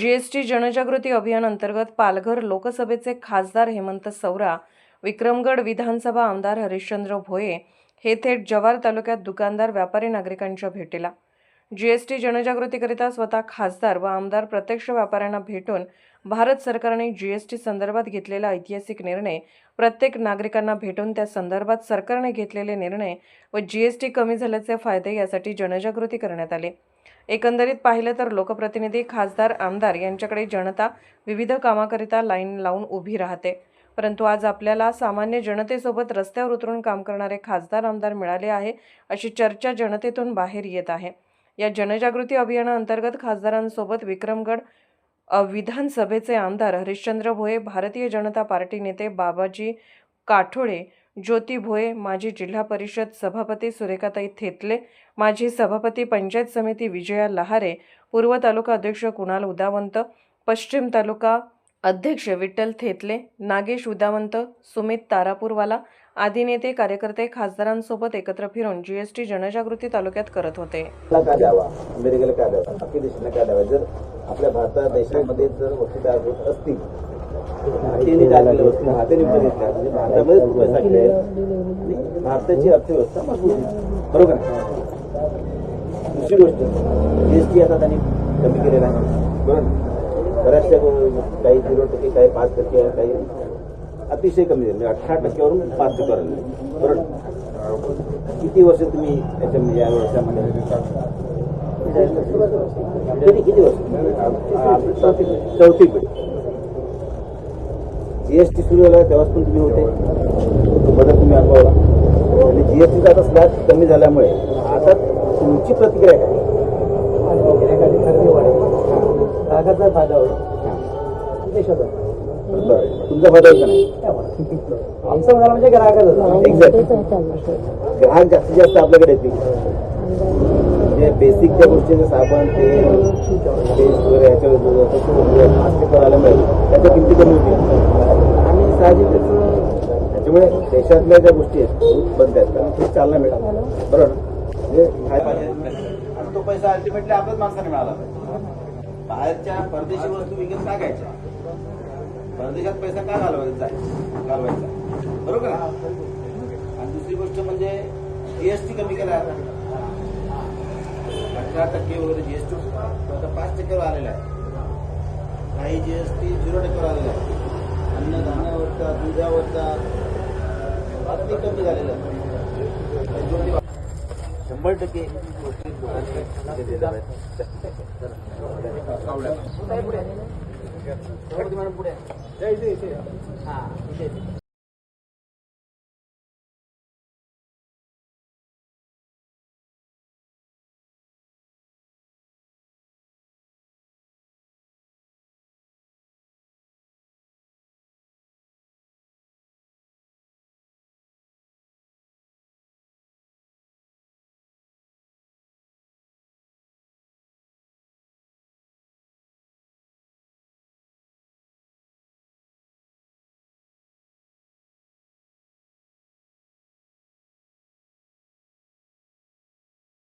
GST जनजागृती अभियान अंतर्गत पालघर लोकसभेचे खासदार हेमंत सवरा विक्रमगड विधानसभा आमदार हरिश्चंद्र भोये हे थेट जव्हार तालुक्यात दुकानदार व्यापारी नागरिकांच्या भेटीला. जीएसटी जनजागृतीकरिता स्वतः खासदार व आमदार प्रत्यक्ष व्यापाऱ्यांना भेटून भारत सरकारने जीएसटी संदर्भात घेतलेला ऐतिहासिक निर्णय प्रत्येक नागरिकांना भेटून त्या संदर्भात सरकारने घेतलेले निर्णय व जीएसटी कमी झाल्याचे फायदे यासाठी जनजागृती करण्यात आली. एकंदरीत पाहिलं तर लोकप्रतिनिधी खासदार आमदार यांच्याकडे जनता विविध कामाकरिता लाईन लावून उभी राहते. परंतु आज आपल्याला सामान्य जनतेसोबत रस्त्यावर उतरून काम करणारे खासदार आमदार मिळाले आहे अशी चर्चा जनतेतून बाहेर येत आहे. या जनजागृती अभियानाअंतर्गत खासदारांसोबत विक्रमगड विधानसभेचे आमदार हरिश्चंद्र भोये भारतीय जनता पार्टी नेते बाबाजी काठोळे ज्योती भोये माजी जिल्हा परिषद सभापती सुरेखाताई थेतले माजी सभापती पंचायत समिती विजया लहारे पूर्व तालुका अध्यक्ष कुणाल उदावंत पश्चिम तालुका अध्यक्ष विठ्ठल थेतले नागेश उदावंत सुमित तारापूरवाला आदी नेते कार्यकर्ते खासदारांसोबत एकत्र फिरून जीएसटी जनजागृती तालुक्यात करत होते. द्यावा अमेरिकेला द्यावा बाकी द्यावा जर आपल्या भारतात देशामध्ये जर वस्तू तयार होत असतील हाताने वस्तू पैसा भारताची अर्थव्यवस्था मजबूत बरोबर दुसरी गोष्ट जीएसटी आता त्यांनी कमी केलेला आहे. बरोबर बऱ्याचशा काही झिरो टक्के काही पाच टक्के काही अतिशय कमी झाले. म्हणजे अठरा टक्क्यावरून पाच टक्के आले बरोबर किती वर्ष तुम्ही याच्यामध्ये या वर्षामध्ये किती किती वर्ष? चौथी पिढी. जीएसटी सुरू झाला तेव्हाच पण तुम्ही होते तो बदल तुम्ही अनुभवला आणि जीएसटीचा आता स्लॅब कमी झाल्यामुळे आता तुमची प्रतिक्रिया काय ग्राहकाचा फायदा होईल देशाचा तुमचा फायदा होईल का नाही आमचं म्हणाला म्हणजे ग्राहकाचा एक्झॅक्ट ग्राहक जास्तीत जास्त आपल्याकडे येतील म्हणजे बेसिक ज्या गोष्टी साबण ते पेस्ट वगैरे ह्याच्या आल्यामुळे त्याच्या किमती कमी होतील साहजिकच त्याच्यामुळे देशातल्या ज्या गोष्टी आहेत खूप बंद आहेत. कारण चालना मिळाल बरोबर? म्हणजे काय पाहिजे आणि तो पैसा अल्टिमेटली आपल्याच माणसाने मिळाला. पाहिजे बाहेरच्या परदेशी वस्तू विकत का घ्यायच्या. परदेशात पैसा का घालवायचा? आहे? घालवायचा. बरोबर ना आणि दुसरी गोष्ट म्हणजे जीएसटी कमी केला आता. अठरा टक्के वगैरे जीएसटी आता पाच टक्क्यावर आलेला आहे. काही जीएसटी झिरो टक्क्यावर आलेला आहे. अन्नधान्यावरचा दुधावरचा अगदी कमी झालेला शंभर टक्के गोष्टी दिल्या पाहिजेत. पुढे